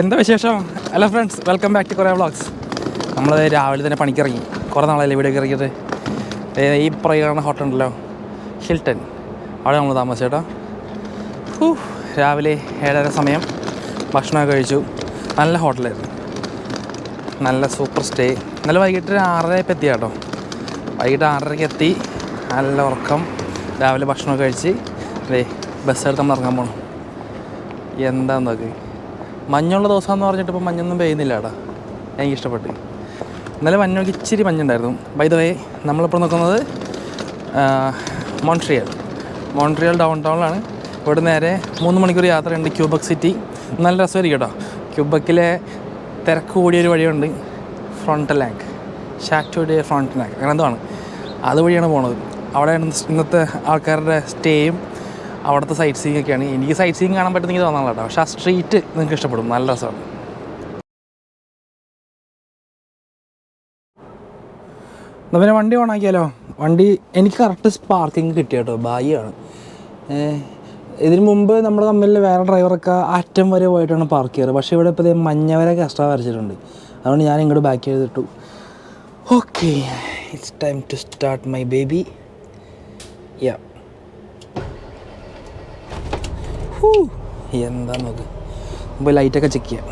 എന്താ വിശേഷം? Hello friends welcome back to കുറേ വ്ളോഗ്സ് നമ്മൾ രാവിലെ തന്നെ പണിക്കിറങ്ങി. കുറേ നാളല്ലേ ഇവിടെ ഇറങ്ങിയത്. ഈ പറയുന്ന ഹോട്ടൽ ഉണ്ടല്ലോ. ഹിൽട്ടൺ അവിടെ നമ്മൾ താമസിച്ചു കേട്ടോ ഹൂ, രാവിലെ ഏഴര സമയം. ഭക്ഷണമൊക്കെ കഴിച്ചു. നല്ല ഹോട്ടലായിരുന്നു നല്ല സൂപ്പർ സ്റ്റേ നല്ല വൈകിട്ട് ഒരു ആറരയപ്പം എത്തി കേട്ടോ. വൈകിട്ട് ആറരയ്ക്ക് എത്തി. നല്ല ഉറക്കം. രാവിലെ ഭക്ഷണമൊക്കെ കഴിച്ച്. ദേ ബസ് എടുത്ത് നമ്മൾ ഇറങ്ങാൻ പോകണം എന്താന്ന് നോക്ക് മഞ്ഞുള്ള ദിവസമെന്ന് പറഞ്ഞിട്ട് ഇപ്പോൾ മഞ്ഞൊന്നും പെയ്യുന്നില്ല എനിക്ക് ഇഷ്ടപ്പെട്ടു. ഇന്നലെ മഞ്ഞൊക്കെ ഇച്ചിരി മഞ്ഞുണ്ടായിരുന്നു. ബൈ ദ വേ നമ്മളിപ്പോൾ നോക്കുന്നത് മോൺട്രിയൽ മോൺട്രിയൽ ഡൗൺ ടൗണിലാണ് ഇവിടെ നേരെ മൂന്ന് മണിക്കൂർ യാത്രയുണ്ട് ക്യൂബക് സിറ്റി നല്ല രസമായിരിക്കും കേട്ടോ. ക്യൂബക്കിലെ തിരക്ക് കൂടിയൊരു വഴിയുണ്ട് ഫ്രോണ്ടലാങ്ക് ഷാക്ടോഡിയ ഫ്രോണ്ടലാങ്ക് അങ്ങനെ എന്തോ ആണ്. അതുവഴിയാണ് പോണത്. അവിടെയാണ് ഇന്നത്തെ ആൾക്കാരുടെ സ്റ്റേയും അവിടുത്തെ സൈറ്റ് സീയിങ് ഒക്കെയാണ്. എനിക്ക് സൈറ്റ് സീയിങ് കാണാൻ പറ്റുന്നെങ്കിൽ തോന്നാനുള്ള കേട്ടോ. പക്ഷേ ആ സ്ട്രീറ്റ് നിങ്ങൾക്ക് ഇഷ്ടപ്പെടും. നല്ല രസമാണ്. പിന്നെ വണ്ടി ഓണാക്കിയാലോ? വണ്ടി എനിക്ക് കറക്റ്റ് പാർക്കിംഗ് കിട്ടിയ കേട്ടോ. ബായിയാണ് ഇതിന് മുമ്പ് നമ്മൾ തമ്മിൽ വേറെ ഡ്രൈവറൊക്കെ അറ്റം വരെ പോയിട്ടാണ് പാർക്ക് ചെയ്യാറ് പക്ഷേ ഇവിടെ ഇപ്പോൾ മഞ്ഞ വരെ എക്സ്ട്രാ വരച്ചിട്ടുണ്ട്. അതുകൊണ്ട് ഞാൻ ഇങ്ങോട്ട് ബാക്ക് ചെയ്തിട്ടു. Okay it's time to start my baby യാ എന്താ നോക്ക് മുമ്പ് ലൈറ്റൊക്കെ ചെക്ക് ചെയ്യാം.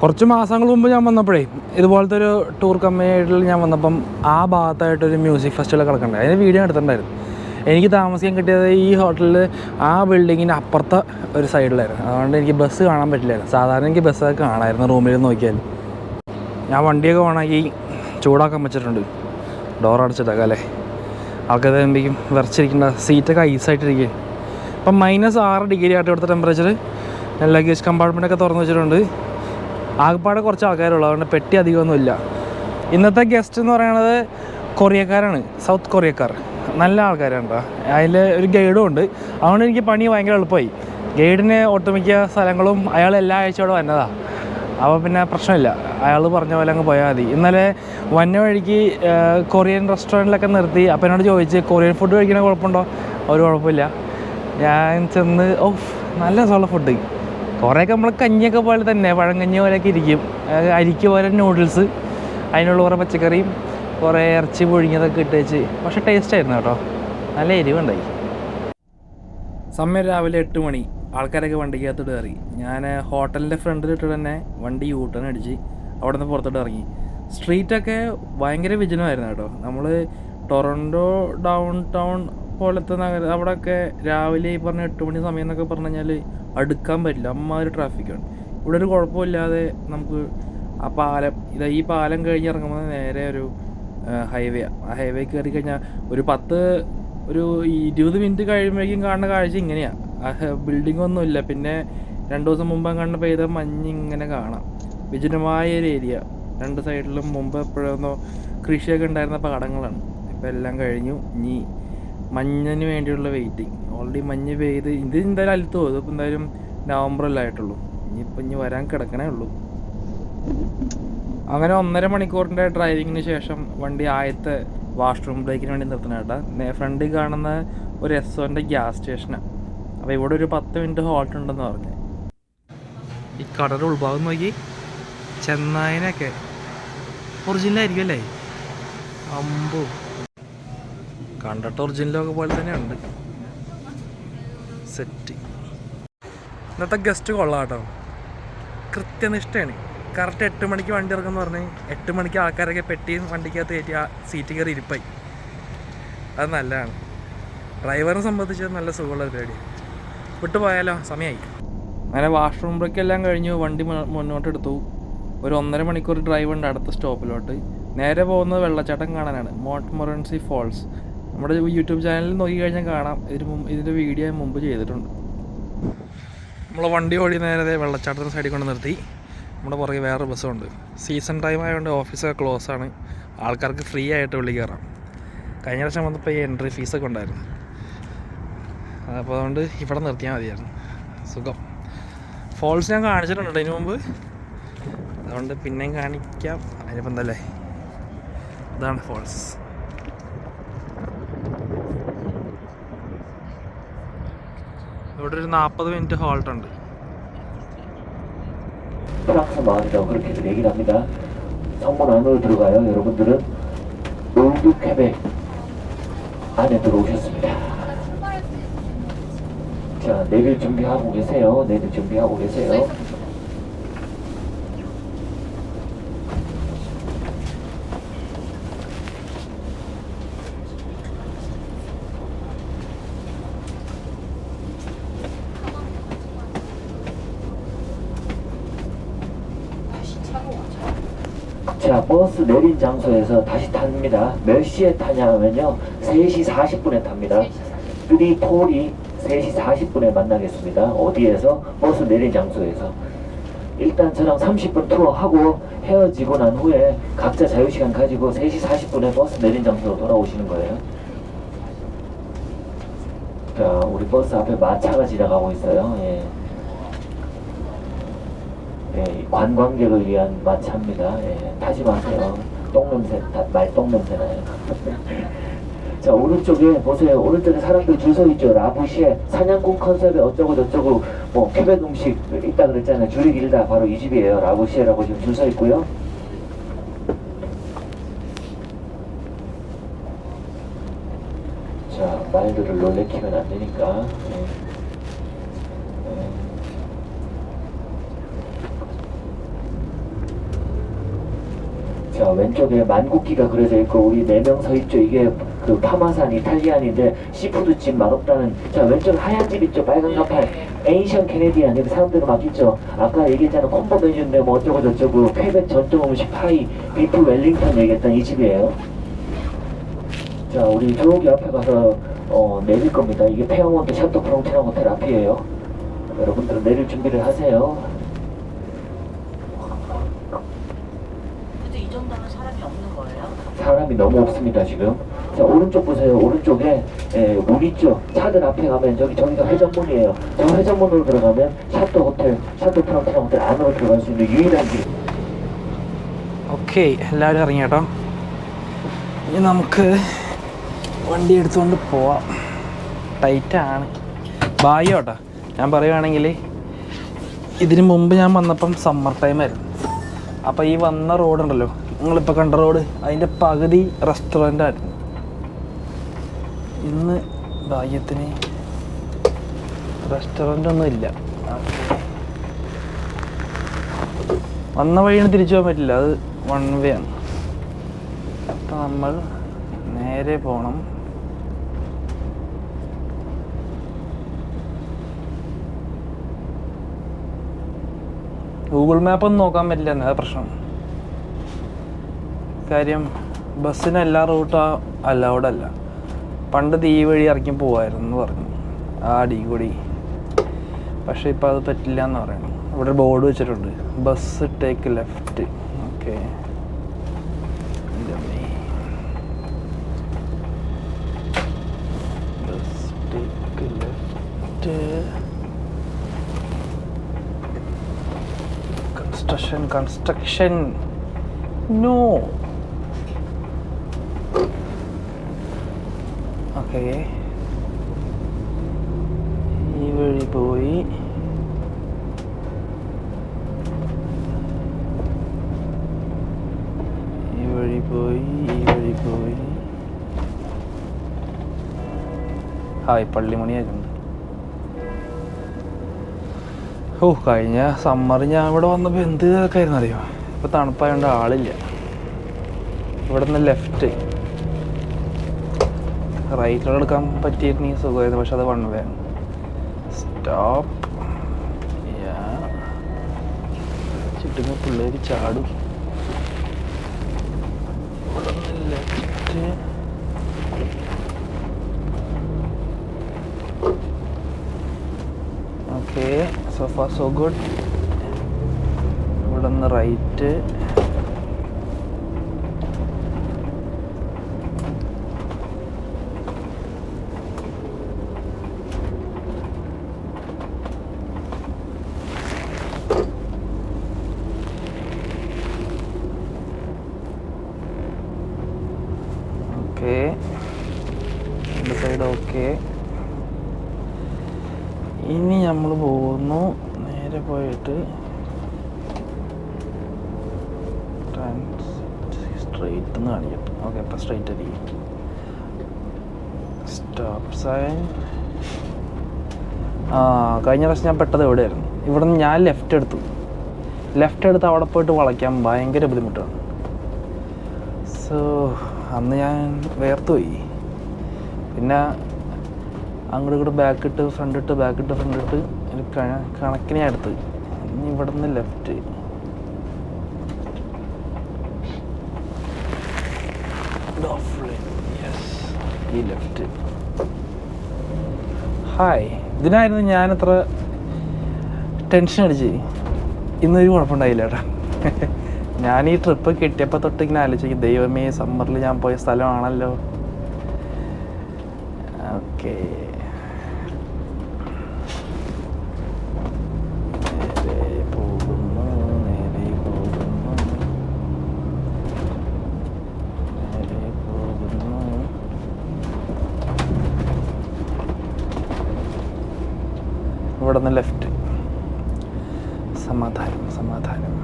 കുറച്ച് മാസങ്ങൾ മുമ്പ് ഞാൻ വന്നപ്പോഴേ ഇതുപോലത്തെ ഒരു ടൂർ കമ്പനിയായിട്ടുള്ള ഞാൻ വന്നപ്പം ആ ഭാഗത്തായിട്ടൊരു മ്യൂസിക് ഫെസ്റ്റിവൽ കിടക്കണ്ടായി അതിന് വീഡിയോ എടുത്തിട്ടുണ്ടായിരുന്നു. എനിക്ക് താമസിക്കാൻ കിട്ടിയത് ഈ ഹോട്ടലിൽ ആ ബിൽഡിങ്ങിന്റെ അപ്പുറത്തെ ഒരു സൈഡിലായിരുന്നു അതുകൊണ്ട് എനിക്ക് ബസ് കാണാൻ പറ്റില്ലായിരുന്നു. സാധാരണ എനിക്ക് ബസ്സൊക്കെ കാണാമായിരുന്നു റൂമിൽ നോക്കിയാൽ. ഞാൻ വണ്ടിയൊക്കെ ഓണാക്കി ചൂടാക്കാൻ വെച്ചിട്ടുണ്ട്. ഡോർ അടച്ചിട്ടൊക്കെ അല്ലേ? ആൾക്കാർ കഴിയുമ്പോഴേക്കും വിറച്ചിരിക്കേണ്ട. സീറ്റൊക്കെ ഐസായിട്ടിരിക്കുക അപ്പം മൈനസ് ആറ് ഡിഗ്രി ആയിട്ട് ഇവിടുത്തെ ടെമ്പറേച്ചർ ലഗേജ് കമ്പാർട്ട്മെന്റൊക്കെ തുറന്നു വെച്ചിട്ടുണ്ട്. ആകെപ്പാടെ കുറച്ച് ആൾക്കാരുള്ളൂ. അതുകൊണ്ട് പെട്ടി അധികമൊന്നുമില്ല. ഇന്നത്തെ ഗസ്റ്റ് എന്ന് പറയുന്നത് കൊറിയക്കാരാണ്. സൗത്ത് കൊറിയക്കാർ. നല്ല ആൾക്കാരാണ് കേട്ടോ അതിൽ ഒരു ഗൈഡും ഉണ്ട്. അതുകൊണ്ട് എനിക്ക് പണി ഭയങ്കര എളുപ്പമായി. ഗൈഡിന് ഒട്ടുമിക്ക സ്ഥലങ്ങളും അയാൾ എല്ലാ ആഴ്ചയോടെ വന്നതാണ് അപ്പോൾ പിന്നെ പ്രശ്നമില്ല. അയാൾ പറഞ്ഞ പോലെ അങ്ങ് പോയാൽ മതി. ഇന്നലെ വന്ന വഴിക്ക് കൊറിയൻ റെസ്റ്റോറന്റിലൊക്കെ നിർത്തി. അപ്പം എന്നോട് ചോദിച്ച് കൊറിയൻ ഫുഡ് കഴിക്കണ കുഴപ്പമുണ്ടോ? ഒരു കുഴപ്പമില്ല. ഞാൻ ചെന്ന് ഓ നല്ല രസമുള്ള ഫുഡ് കുറേയൊക്കെ നമ്മൾ കഞ്ഞിയൊക്കെ പോലെ തന്നെ പഴങ്കഞ്ഞി പോലെയൊക്കെ ഇരിക്കും. അരിക്ക് പോലെ നൂഡിൽസ് അതിനുള്ള കുറേ പച്ചക്കറിയും കുറേ ഇറച്ചി പുഴുങ്ങിയതൊക്കെ ഇട്ട് വെച്ച്. പക്ഷേ ടേസ്റ്റ് ആയിരുന്നു കേട്ടോ. നല്ല എരിവുണ്ടായി. സമയം രാവിലെ എട്ട് മണി. ആൾക്കാരൊക്കെ വണ്ടിക്കകത്തോട്ട് കയറി. ഞാൻ ഹോട്ടലിന്റെ ഫ്രണ്ടിലിട്ട് തന്നെ വണ്ടി യൂട്ടേൺ അടിച്ച് അവിടെ നിന്ന് പുറത്തോട്ട് ഇറങ്ങി. സ്ട്രീറ്റൊക്കെ ഭയങ്കര വിജനമായിരുന്നു കേട്ടോ. നമ്മൾ ടൊറന്റോ ഡൗൺ ടൗൺ പോലത്തെ നഗര അവിടെയൊക്കെ രാവിലെ ഈ പറഞ്ഞ എട്ട് മണി സമയം എന്നൊക്കെ പറഞ്ഞു കഴിഞ്ഞാൽ അടുക്കാൻ പറ്റില്ല. അമ്മാതിരി ട്രാഫിക്കാണ് ഇവിടെ ഒരു കുഴപ്പമില്ലാതെ നമുക്ക് ആ പാലം ഇതാ ഈ പാലം കഴിഞ്ഞ് ഇറങ്ങുമ്പോൾ നേരെ ഒരു ഹൈവേ ആ. ഹൈവേ കയറി കഴിഞ്ഞാൽ ഒരു പത്ത് ഒരു ഇരുപത് മിനിറ്റ് കഴിയുമ്പോഴേക്കും കാണുന്ന കാഴ്ച ഇങ്ങനെയാണ് ബിൽഡിംഗ് ഒന്നുമില്ല പിന്നെ രണ്ട് ദിവസം മുമ്പ് കണ്ട പെയ്ത മഞ്ഞ് ഇങ്ങനെ കാണാം. വിജനമായ ഒരു ഏരിയ രണ്ട് സൈഡിലും മുമ്പ് എപ്പോഴൊന്നോ കൃഷിയൊക്കെ ഉണ്ടായിരുന്ന പാടങ്ങളാണ്. ഇപ്പം എല്ലാം കഴിഞ്ഞു. ഇനി മഞ്ഞിന് വേണ്ടിയുള്ള വെയിറ്റിംഗ് ഓൾറെഡി മഞ്ഞ് പെയ്ത് ഇത് എന്തായാലും അലുത്ത് പോകും ഇതിപ്പോൾ എന്തായാലും നവംബറിലായിട്ടുള്ളൂ ഇനിയിപ്പോൾ ഇനി വരാൻ കിടക്കണേ ഉള്ളൂ. അങ്ങനെ ഒന്നര മണിക്കൂറിന്റെ ഡ്രൈവിങ്ങിന് ശേഷം വണ്ടി ആയത്തെ വാഷ്റൂം ബ്രേക്കിന് വേണ്ടി നിർത്തണം കേട്ടോ. ഫ്രണ്ടിൽ കാണുന്ന ഒരു എസ് ഒന്റെ ഗ്യാസ് സ്റ്റേഷനാണ് അപ്പോൾ ഇവിടെ ഒരു പത്ത് മിനിറ്റ് ഹോൾട്ട് ഉണ്ടെന്ന് പറഞ്ഞു. ഈ കടയുടെ ഉൾഭാഗം നോക്കി. ചെന്നായനൊക്കെ. ഒറിജിനലായിരിക്കും അല്ലേ? അമ്പു. കണ്ടിട്ട് ഒറിജിനലൊക്കെ പോലെ തന്നെ ഉണ്ട്. സെറ്റ് ഇന്നത്തെ ഗസ്റ്റ് കൊള്ളാം കേട്ടോ. കൃത്യനിഷ്ഠയാണ്. കറക്റ്റ് എട്ട് മണിക്ക് വണ്ടി ഇറങ്ങുമെന്ന് പറഞ്ഞ് എട്ട് മണിക്ക് ആൾക്കാരൊക്കെ പെട്ടിയും വണ്ടിക്കകത്ത് കയറ്റി ആ സീറ്റ് കയറി ഇരിപ്പായി. അത് നല്ലതാണ്. ഡ്രൈവറിനെ സംബന്ധിച്ച് നല്ല സുഖമുള്ള പരിപാടി വിട്ടു പോയാലോ സമയമായി അങ്ങനെ വാഷ്റൂം ബ്രേക്ക് എല്ലാം കഴിഞ്ഞു വണ്ടി മുന്നോട്ട് എടുത്തു ഒരു ഒന്നര മണിക്കൂർ ഡ്രൈവ് ഉണ്ട് അടുത്ത സ്റ്റോപ്പിലോട്ട് നേരെ പോകുന്നത് വെള്ളച്ചാട്ടം കാണാനാണ് മോട്ട് മൊറൻസി ഫോൾസ് നമ്മുടെ യൂട്യൂബ് ചാനലിൽ നോക്കി കഴിഞ്ഞാൽ കാണാം. ഇതിന് മുമ്പ് ഇതിന്റെ വീഡിയോ മുമ്പ് ചെയ്തിട്ടുണ്ട്. നമ്മൾ വണ്ടി ഓടി നേരെ വെള്ളച്ചാട്ടത്തിന് സൈഡിൽ കൊണ്ട് നിർത്തി. നമ്മുടെ പുറകെ വേറെ ബസ്സുണ്ട്. സീസൺ ടൈം ആയതുകൊണ്ട് ഓഫീസൊക്കെ ക്ലോസ് ആണ്. ആൾക്കാർക്ക് ഫ്രീ ആയിട്ട് വിളി കയറാം. കഴിഞ്ഞ വർഷം വന്നപ്പോൾ ഈ എൻട്രി ഫീസൊക്കെ ഉണ്ടായിരുന്നു. അപ്പോൾ അതുകൊണ്ട് ഇവിടെ നിർത്തിയാൽ മതിയായിരുന്നു സുഖം ഫോൾസ് ഞാൻ കാണിച്ചിട്ടുണ്ട് ഇതിനു മുമ്പ് അതുകൊണ്ട് പിന്നെയും കാണിക്കാം അതിനിപ്പോൾ എന്തല്ലേ ഇതാണ് ഫോൾസ് ഇവിടെ ഒരു നാൽപ്പത് മിനിറ്റ് ഹോൾട്ട് ഉണ്ട് 프랑스 마을이라고 그렇게들 얘기를 합니다. 성문 안으로 들어가요. 여러분들은 올드 퀘벡 안에 들어오셨습니다. 자, 내릴 준비하고 계세요. 내릴 준비하고 계세요. 자, 버스 내린 장소에서 다시 탑니다. 몇 시에 타냐 하면요. 3시 40분에 탑니다. 3, 4이 3시 40분에 만나겠습니다. 어디에서? 버스 내린 장소에서. 일단 저랑 30분 투어하고 헤어지고 난 후에 각자 자유시간 가지고 3시 40분에 버스 내린 장소로 돌아오시는 거예요. 자, 우리 버스 앞에 마차가 지나가고 있어요. 예. 예, 관광객을 위한 마차입니다. 예, 타지 마세요. 똥냄새, 다- 말똥냄새 나요. 자, 오른쪽에 보세요. 오른쪽에 사람들 줄 서 있죠. 라부시에 사냥꾼 컨셉에 어쩌고 저쩌고 뭐 퀘벡 음식 있다 그랬잖아요. 줄이 길다. 바로 이 집이에요. 라부시에라고 지금 줄 서 있고요. 자, 말들을 놀래키면 안 되니까. 예. 예. 자 왼쪽에 만국기가 그려져 있고 우리 네 명 서 있죠 이게 그 파마산 이탈리안인데 시푸드집 맛없다는 자 왼쪽 하얀 집 있죠? 빨간 가팔. 에이션 캐네디안 여기 사람들 막 있죠? 아까 얘기했잖아. 콤보 메뉴인데 뭐 어쩌고 저쩌고 퀘벡 전통 음식 파이 비프 웰링턴 얘기했던 이 집이에요. 자 우리 저기 앞에 가서 어, 내릴 겁니다. 이게 페어몬트 샤토 프롱티나 호텔 앞이에요. 여러분들은 내릴 준비를 하세요. 근데 이 정도면 사람이 없는 거예요? 사람이 너무 없습니다 지금 자 오른쪽 보세요 오른쪽에 예, 문 있죠 차들 앞에 가면 저기 저기가 회전문이에요 저 회전문으로 들어가면 샤또 호텔 샤또 프랑티나 호텔 안으로 들어갈 수 있는 유일한 길 ഓക്കെ എല്ലാവരും ഇറങ്ങി കേട്ടോ ഇനി നമുക്ക് വണ്ടി എടുത്തുകൊണ്ട് പോവാം ടൈറ്റാണ് ബായോ കേട്ടോ ഞാൻ പറയുവാണെങ്കിൽ ഇതിന് മുമ്പ് ഞാൻ വന്നപ്പം സമ്മർ ടൈമായിരുന്നു അപ്പോൾ ഈ വന്ന റോഡുണ്ടല്ലോ നിങ്ങളിപ്പോൾ കണ്ട റോഡ് അതിൻ്റെ പകുതി റെസ്റ്റോറൻ്റ് ആയിരുന്നു ഇന്ന് ഭാഗ്യത്തിന് റെസ്റ്റോറന്റ് ഒന്നും ഇല്ല വന്ന വഴിയാണ് തിരിച്ചു പോകാൻ പറ്റില്ല. അത് വൺ വേ ആണ്. അപ്പം നമ്മൾ നേരെ പോകണം ഗൂഗിൾ മാപ്പ് ഒന്നും നോക്കാൻ പറ്റില്ല എന്നാ പ്രശ്നം. കാര്യം ബസ്സിന് എല്ലാ റൂട്ടും അലൗഡ് അല്ല. പണ്ട് ഈ വഴി ഇറക്കി പോവായിരുന്നു എന്ന് പറഞ്ഞു. ആ അടികൂടി പക്ഷേ ഇപ്പം അത് പറ്റില്ല എന്ന് പറയണം. ഇവിടെ ബോർഡ് വെച്ചിട്ടുണ്ട്. Bus take left okay bus take construction construction no okay. ഈ വഴി പോയി. ഈ വഴി പോയി ഈ വഴി പോയി. ഹായ് പള്ളിമണിയായിട്ടുണ്ട് ഓ കഴിഞ്ഞ സമ്മർ ഞാൻ ഇവിടെ വന്നപ്പോൾ എന്ത് ഇതൊക്കെയായിരുന്നു അറിയോ? ഇപ്പോൾ തണുപ്പായതുകൊണ്ട് ആളില്ല. ഇവിടെ നിന്ന് ലെഫ്റ്റ്. റൈറ്റിലോട്ട് എടുക്കാൻ പറ്റിയിരുന്നെങ്കിൽ സുഖമായിരുന്നു പക്ഷെ അത് വൺ വേ സ്റ്റോപ്പ് ചുറ്റുന്ന പിള്ളേർ ചാടും. Okay so far so good ഇവിടെ നിന്ന് റൈറ്റ് ഓക്കെ രണ്ട് സൈഡ് ഓക്കെ ഇനി നമ്മൾ പോകുന്നു. നേരെ പോയിട്ട് സ്ട്രെയിറ്റ് എന്ന് കാണിക്കട്ടെ ഓക്കെ അപ്പം സ്ട്രെയിറ്റ് ആയിരിക്കും സ്റ്റോപ്പ് സൈൻ ആ കഴിഞ്ഞ പ്രാവശ്യം ഞാൻ പെട്ടത് എവിടെയായിരുന്നു? ഇവിടെ നിന്ന് ഞാൻ ലെഫ്റ്റ് എടുത്തു. ലെഫ്റ്റ് എടുത്ത് അവിടെ പോയിട്ട് വളയ്ക്കാൻ ഭയങ്കര ബുദ്ധിമുട്ടാണ്. സോ അന്ന് ഞാൻ വേർത്തുപോയി. പിന്നെ അങ്ങോട്ട് ഇങ്ങോട്ട് ബാക്ക് ഇട്ട് ഫ്രണ്ട് ഇട്ട് ബാക്ക് ഇട്ട് ഫ്രണ്ട് ഇട്ട് ഒരു അടുത്ത് കണക്കിന് ഞാൻ എടുത്ത്. ഇനി ഇവിടെ നിന്ന് ലെഫ്റ്റ് ഈ ലെഫ്റ്റ് ഹായ് ഇതിനായിരുന്നു ഞാനത്ര ടെൻഷൻ അടിച്ച്. ഇന്നൊരു കുഴപ്പമുണ്ടായില്ല ഏട്ടാ ഞാൻ ഈ ട്രിപ്പ് കിട്ടിയപ്പോൾ തൊട്ട് ഇങ്ങനെ ആലോചിക്കും ദൈവമേ സമ്മറിൽ ഞാൻ പോയ സ്ഥലമാണല്ലോ. ഓക്കെ നേരെ പോകുന്നു നേരെ പോകുന്നു നേരെ പോകുന്നു ഇവിടെ നിന്ന് ലെഫ്റ്റ് സമാധാനം സമാധാനം.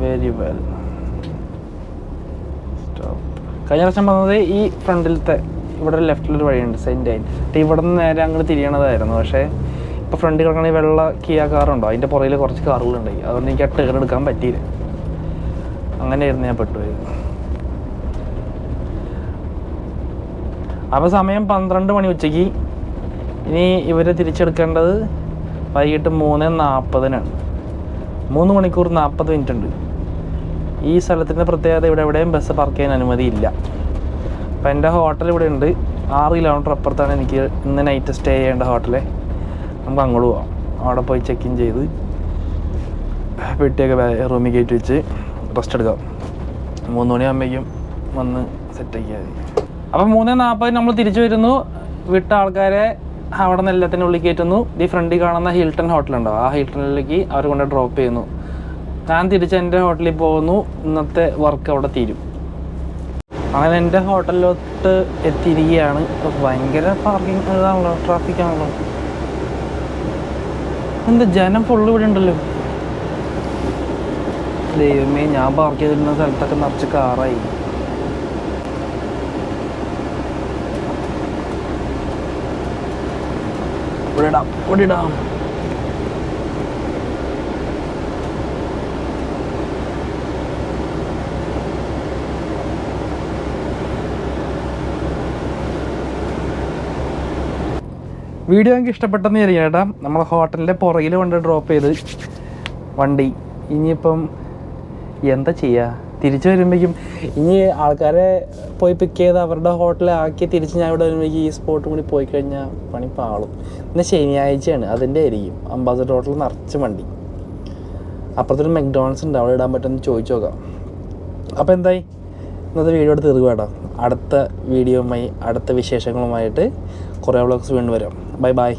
വെരി വെൽ സ്റ്റോപ്പ് കഴിഞ്ഞ പ്രാവശ്യം വന്നത് ഈ ഫ്രണ്ടിലത്തെ ഇവിടെ ലെഫ്റ്റിലൊരു വഴിയുണ്ട് സെന്റ് ആയിട്ട് എന്നിട്ട് ഇവിടെ നിന്ന് നേരെ അങ്ങോട്ട് തിരിയണതായിരുന്നു. പക്ഷേ ഇപ്പോൾ ഫ്രണ്ടിൽ കിടക്കണ വെള്ള കിയ കാറുണ്ടോ അതിന്റെ പുറയിൽ കുറച്ച് കാറുകളുണ്ടായി അതുകൊണ്ട് എനിക്ക് ആ ടേൺ എടുക്കാൻ പറ്റിയില്ല. അങ്ങനെയായിരുന്നു ഞാൻ പെട്ടുപോയത് അപ്പോൾ സമയം പന്ത്രണ്ട് മണി ഉച്ചയ്ക്ക്. ഇനി ഇവരെ തിരിച്ചെടുക്കേണ്ടത് വൈകിട്ട് മൂന്ന് നാൽപ്പതിനാണ്. മൂന്ന് മണിക്കൂർ നാൽപ്പത് മിനിറ്റ് ഉണ്ട്. ഈ സ്ഥലത്തിന്റെ പ്രത്യേകത ഇവിടെ എവിടെയും ബസ് പാർക്ക് ചെയ്യാൻ അനുമതിയില്ല അപ്പം എന്റെ ഹോട്ടൽ ഇവിടെ ഉണ്ട്. ആറ് കിലോമീറ്റർ അപ്പുറത്താണ് എനിക്ക് ഇന്ന് നൈറ്റ് സ്റ്റേ ചെയ്യേണ്ട ഹോട്ടലെ നമുക്ക് അങ്ങോട്ട് പോവാം. അവിടെ പോയി ചെക്ക് ഇൻ ചെയ്ത് പെട്ടിയൊക്കെ റൂമിൽ കയറ്റി വെച്ച് റെസ്റ്റ് എടുക്കാം. മൂന്ന് മണിയാകുമ്പോഴേക്കും വന്ന് സെറ്റ് ആക്കിയാൽ മതി. അപ്പം മൂന്ന് നാൽപ്പത് നമ്മൾ തിരിച്ചു വരുന്നു. വിട്ട ആൾക്കാരെ അവിടെ നിന്ന് എല്ലാത്തിന്റെ ഉള്ളിൽ കയറ്റുന്നു. ഈ ഫ്രണ്ടിൽ കാണുന്ന ഹിൽട്ടൺ ഹോട്ടലുണ്ടോ ആ ഹിൽട്ടണിലേക്ക് അവർ കൊണ്ട് ഡ്രോപ്പ് ചെയ്യുന്നു. ഞാൻ തിരിച്ച് എന്റെ ഹോട്ടലിൽ പോകുന്നു. ഇന്നത്തെ വർക്ക് അവിടെ തീരും. അങ്ങനെ എന്റെ ഹോട്ടലിലോട്ട് എത്തിയിരിക്കുകയാണ്. ഭയങ്കര പാർക്കിംഗ് ഇതാണല്ലോ ട്രാഫിക് ആണല്ലോ. എന്താ ജനം ഫുള്ള് ഇവിടെ ഉണ്ടല്ലോ. ദൈവമേ ഞാൻ പാർക്ക് ചെയ്തിരുന്ന സ്ഥലത്തൊക്കെ നിറച്ച് കാറായി. ഇവിടെ ഇടാം ഇവിടെ ഇടാം. വീഡിയോ എനിക്ക് ഇഷ്ടപ്പെട്ടെന്ന് ചേട്ടാ നമ്മളെ ഹോട്ടലിന്റെ പുറകിൽ കൊണ്ട് ഡ്രോപ്പ് ചെയ്ത് വണ്ടി. ഇനിയിപ്പം എന്താ ചെയ്യുക തിരിച്ചു വരുമ്പോഴേക്കും ഇനി ആൾക്കാരെ പോയി പിക്ക് ചെയ്ത് അവരുടെ ഹോട്ടലിൽ ആക്കി തിരിച്ച് ഞാൻ ഇവിടെ വരുമ്പോഴേക്കും ഈ സ്പോട്ട് കൂടി പോയി കഴിഞ്ഞാൽ പണി പാളും. ഇന്ന് ശനിയാഴ്ചയാണ്. അതിന്റെ ആയിരിക്കും. അംബാസഡർ ഹോട്ടൽ നിറച്ച് വണ്ടി. അപ്പുറത്തൊരു മെക്ഡോണൽസ് ഉണ്ട്. അവിടെ ഇടാൻ പറ്റുമെന്ന് ചോദിച്ചു നോക്കാം. അപ്പോൾ എന്തായി? ഇന്നത്തെ വീഡിയോ എടുത്ത് തീർക്കുക അടുത്ത വീഡിയോയുമായി അടുത്ത വിശേഷങ്ങളുമായിട്ട് കുറേ വ്ളോഗ്സ് വീണ്ടും വരാം. Bye bye.